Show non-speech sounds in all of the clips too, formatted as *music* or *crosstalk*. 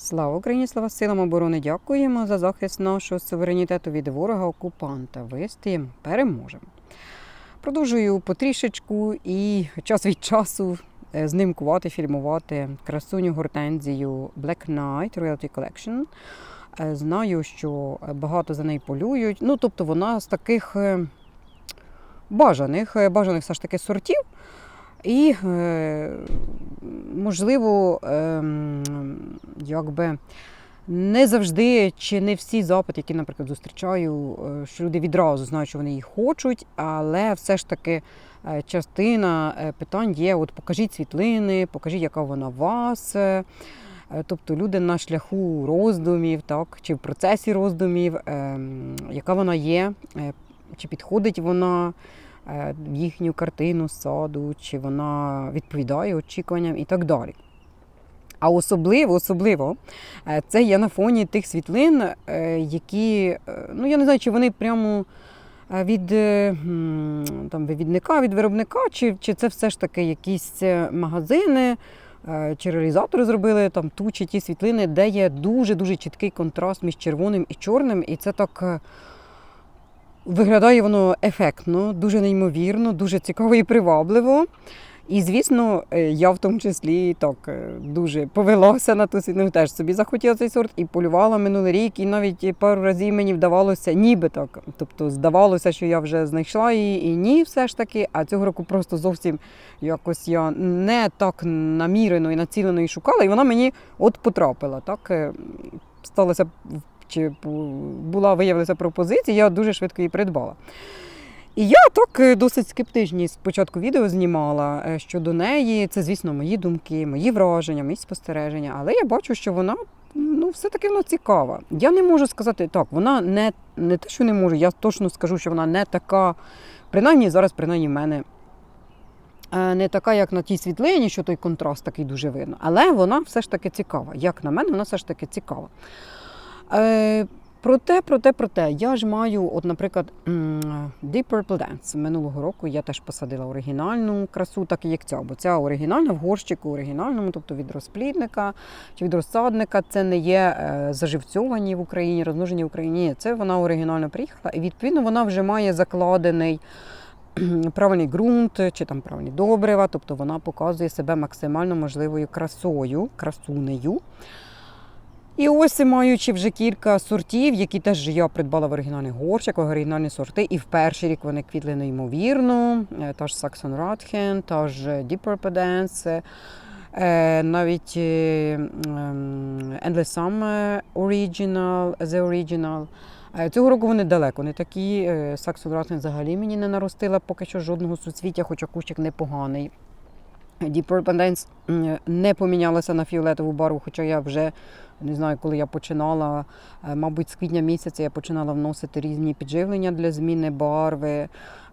Слава Україні, слава силам оборони! Дякуємо за захист нашого суверенітету від ворога окупанта. Вистоїмо, переможемо. Продовжую потрішечку і час від часу е, знімкувати, фільмувати красуню гортензію Black Knight Royalty Collection. Е, Знаю, що багато за неї полюють. Ну, тобто вона з таких е, бажаних, бажаних все ж таки сортів. І, е, можливо, ем, якби не завжди чи не всі запити, які, наприклад, зустрічаю, е, що люди відразу знають, що вони їх хочуть, але все ж таки е, частина питань є: от покажіть світлини, покажіть, яка вона вас. Тобто люди на шляху роздумів, так, чи в процесі роздумів, ем, яка вона є, чи підходить вона їхню картину саду, чи вона відповідає очікуванням і так далі. А особливо, особливо, е, це є на фоні тих світлин, е, які, е, ну я не знаю, чи вони прямо е, від е, там, вивідника, від виробника, чи, чи це все ж таки якісь е, магазини. е, Чи реалізатори зробили там ту чи ті світлини, де є дуже-дуже чіткий контраст між червоним і чорним, і це так е, виглядає воно ефектно, дуже неймовірно, дуже цікаво і привабливо. І, звісно, е, я в тому числі так е, дуже повелася на ту світлину, теж собі захотіла цей сорт і полювала минулий рік, і навіть пару разів мені вдавалося, ніби так. Тобто здавалося, що я вже знайшла її, і ні, все ж таки. А цього року просто зовсім якось я не так намірено і націлено і шукала, і вона мені от потрапила. Так е, сталося чи була виявилася пропозиція, я дуже швидко її придбала. І я так е, досить скептичні спочатку відео знімала е, щодо неї. Це, звісно, мої думки, мої враження, мої спостереження. Але я бачу, що вона ну, все-таки вона цікава. Я не можу сказати так, вона не, не те, що не можу, я точно скажу, що вона не така, принаймні зараз, принаймні, в мене. е, Не така, як на тій світлині, що той контраст такий дуже видно. Але вона все ж таки цікава. Як на мене, вона все ж таки цікава. Е, Проте, проте, проте, я ж маю, от, наприклад, Deep Purple Dance. Минулого року я теж посадила оригінальну красу, так як ця. Бо ця оригінальна в горщику оригінальному, тобто від розплідника чи від розсадника. Це не є е, заживцьовані в Україні, розмножені в Україні. Це вона оригінально приїхала, і відповідно вона вже має закладений. Правильний ґрунт чи там правильні добрива, тобто вона показує себе максимально можливою красою, красунею. І ось маючи вже кілька сортів, які теж я придбала в оригінальних горщиках, оригінальні сорти. І в перший рік вони квітли неймовірно. Е, Та ж Saxon Radhen, та ж Deep Purple Dance, е, навіть е, Endless Summer Original, The Original. Цього року вони далеко не такі. Saxon Radhen взагалі мені не наростила поки що жодного суцвіття, хоча кущик непоганий. Deep Purple Dance не помінялася на фіолетову барву, хоча я вже не знаю, коли я починала, е, мабуть, з квітня місяця я починала вносити різні підживлення для зміни барви,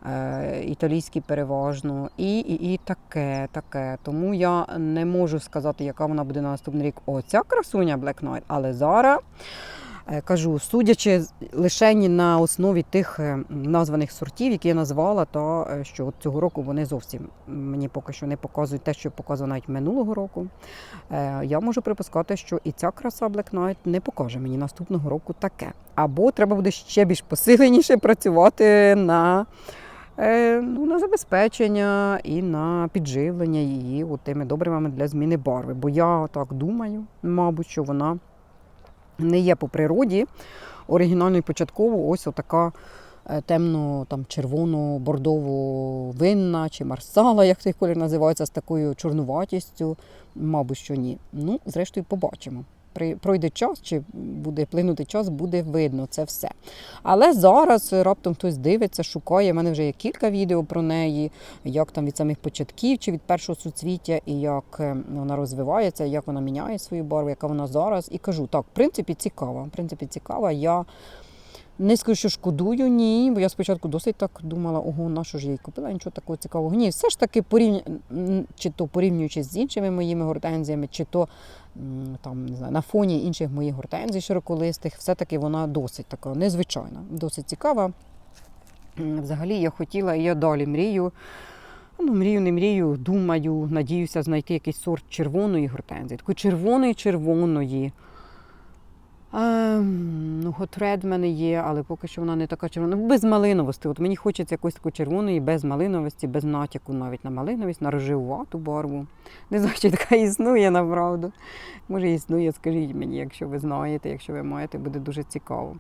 е, італійські переважно, і, і, і таке, таке. Тому я не можу сказати, яка вона буде на наступний рік. Оця красуня Black Knight, але зараз. Е, Кажу, судячи лише на основі тих е, названих сортів, які я назвала, то е, що от цього року вони зовсім мені поки що не показують те, що показували навіть минулого року. Я можу припускати, що і ця краса Black Knight не покаже мені наступного року таке. Або треба буде ще більш посиленіше *laughs* працювати на, ну, на забезпечення і на підживлення її тими добривами для зміни барви. Бо я так думаю, мабуть, що вона не є по природі оригінально і початково ось отака е, темно там червоно бордово винна чи марсала, як цей колір називається, з такою чорнуватістю. Мабуть, що ні. Ну, зрештою, побачимо. Пройде час, чи буде плинути час, буде видно це все. Але зараз раптом хтось дивиться, шукає. У мене вже є кілька відео про неї, як там від самих початків чи від першого суцвіття, і як е, вона розвивається, як вона міняє свою барву, яка вона зараз. І кажу, так, в принципі, цікава. В принципі, цікава. Я не скажу, що шкодую, ні, бо я спочатку досить так думала, ого, на що ж я її купила, нічого такого цікавого. Ні, все ж таки порівня... чи то порівнюючи з іншими моїми гортензіями, чи то там, не знаю, на фоні інших моїх гортензій широколистих, все-таки вона досить така незвичайна, досить цікава. Взагалі я хотіла, і я далі мрію. Ну, мрію, не мрію, думаю, надіюся знайти якийсь сорт червоної гортензії, такої червоної червоної, Ем, ну, готред в мене є, але поки що вона не така червона. Без малиновості. От мені хочеться якоїсь такої червоної, без малиновості, без натяку навіть на малиновість, на рожевувату барву. Не знаю, чи така існує направду. Може, існує, скажіть мені, якщо ви знаєте, якщо ви маєте, буде дуже цікаво.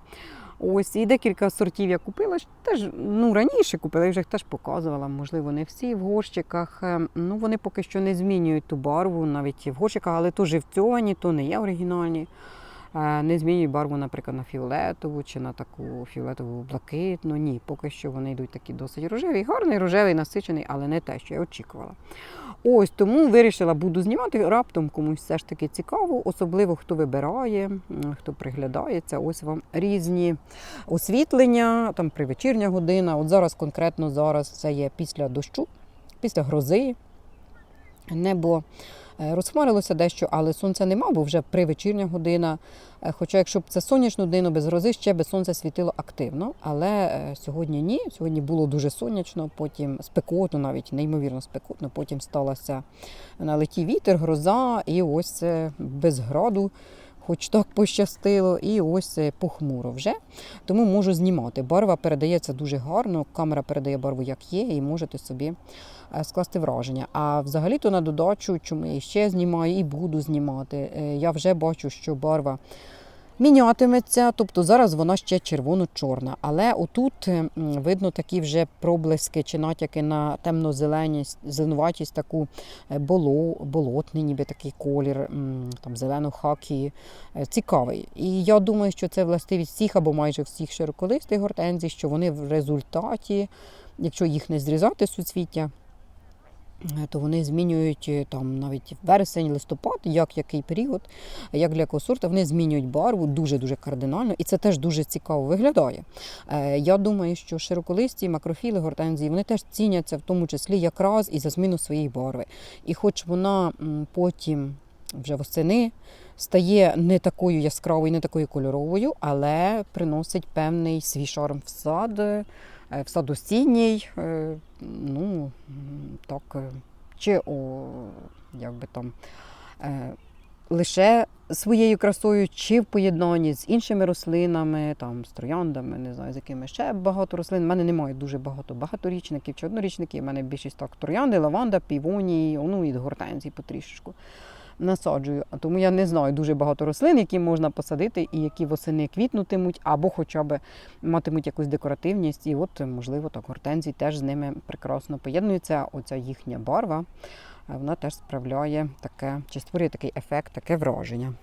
Ось і декілька сортів я купила. Теж ну раніше купила, я вже їх теж показувала. Можливо, не всі в горщиках. Ем, Ну вони поки що не змінюють ту барву, навіть в горщиках, але то живцьовані, то не є оригінальні. Не змінюють барву, наприклад, на фіолетову чи на таку фіолетову блакитну. Ні, поки що вони йдуть такі досить рожеві. Гарний, рожевий, насичений, але не те, що я очікувала. Ось тому вирішила, буду знімати раптом комусь все ж таки цікаво, особливо хто вибирає, хто приглядається. Ось вам різні освітлення, там привечірня година. От зараз конкретно зараз це є після дощу, після грози. Небо розхмарилося дещо, але сонця нема, бо вже привечірня година. Е, Хоча, якщо б це сонячну годину без грози, ще би сонце світило активно. Але е, сьогодні ні. Сьогодні було дуже сонячно, потім спекотно, навіть неймовірно спекотно. Потім сталося налетів вітер, гроза, і ось без граду. Хоч так пощастило, і ось е, похмуро вже. Тому можу знімати. Барва передається дуже гарно, камера передає барву як є, і можете собі е, скласти враження. А взагалі-то на додачу, чому я ще знімаю і буду знімати, е, я вже бачу, що барва мінятиметься, тобто зараз вона ще червоно-чорна. Але отут е, видно такі вже проблиски чи натяки на темно-зеленість, зеленуватість, таку е, боло, болотний, ніби такий колір, там зелено-хакі. Е, Цікавий. І я думаю, що це властивість всіх або майже всіх широколистих гортензій, що вони в результаті, якщо їх не зрізати суцвіття, то вони змінюють е, там навіть вересень, листопад, як який період, як для якого сорту, вони змінюють барву дуже-дуже кардинально, і це теж дуже цікаво виглядає. Е, Я думаю, що широколисті макрофіли гортензії вони теж ціняться в тому числі якраз і за зміну своєї барви. І хоч вона потім вже восени стає не такою яскравою, не такою кольоровою, але приносить певний свій шарм в сад, е, в сад осінній. е, Ну, так, е, чи о, як там, е, лише своєю красою, чи в поєднанні з іншими рослинами, там, з трояндами, не знаю, з якими ще багато рослин. У мене немає дуже багато багаторічників чи однорічників. У мене більшість так троянди, лаванда, півонії, ну і гортензії потрішечку насаджую. А Тому я не знаю дуже багато рослин, які можна посадити і які восени квітнутимуть, або хоча б матимуть якусь декоративність. І от, можливо, так гортензії теж з ними прекрасно поєднуються. Оця їхня барва, е, вона теж справляє таке, чи створює такий ефект, таке враження.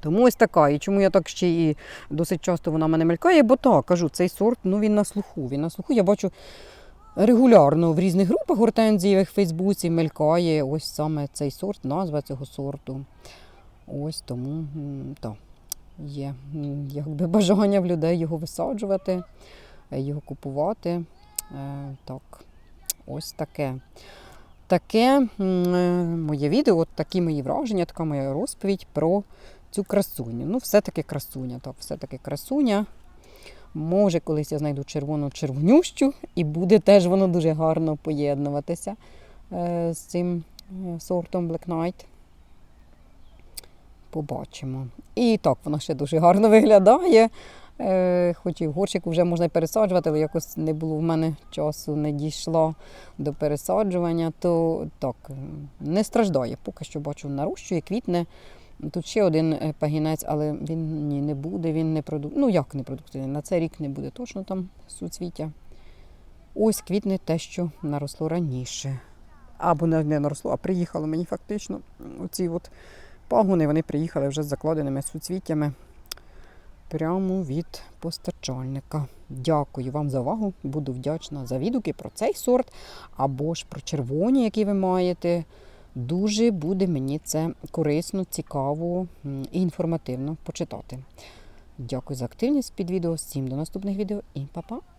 Тому ось така. І чому я так ще і досить часто вона мене мелькає, бо так, кажу, цей сорт, ну він на слуху. Він на слуху. Я бачу регулярно в різних групах гортензієвих в Фейсбуці мелькає ось саме цей сорт, назва цього сорту. Ось тому так, є якби бажання в людей його висаджувати, е, його купувати. Е, Так, ось таке. Таке е, моє відео, от такі мої враження, така моя розповідь про цю красуню. Ну, все-таки красуня, так, все-таки красуня. Може, колись я знайду червону червонющу, і буде теж воно дуже гарно поєднуватися е, з цим е, сортом Black Knight. Побачимо. І так, вона ще дуже гарно виглядає. Е, Хоч і в горщику вже можна пересаджувати, але якось не було в мене часу, не дійшло до пересаджування, то так, не страждає. Поки що бачу, нарощує, квітне. Тут ще один е, пагінець, але він ні, не буде, він не продуктивний. Ну як не продуктивний? На цей рік не буде точно там суцвіття. Ось квітне те, що наросло раніше. Або не наросло, а приїхало мені фактично. Оці от пагони вони приїхали вже з закладеними суцвіттями прямо від постачальника. Дякую вам за увагу. Буду вдячна за відгуки про цей сорт або ж про червоні, які ви маєте. Дуже буде мені це корисно, цікаво і інформативно почитати. Дякую за активність під відео. Всім до наступних відео і па-па!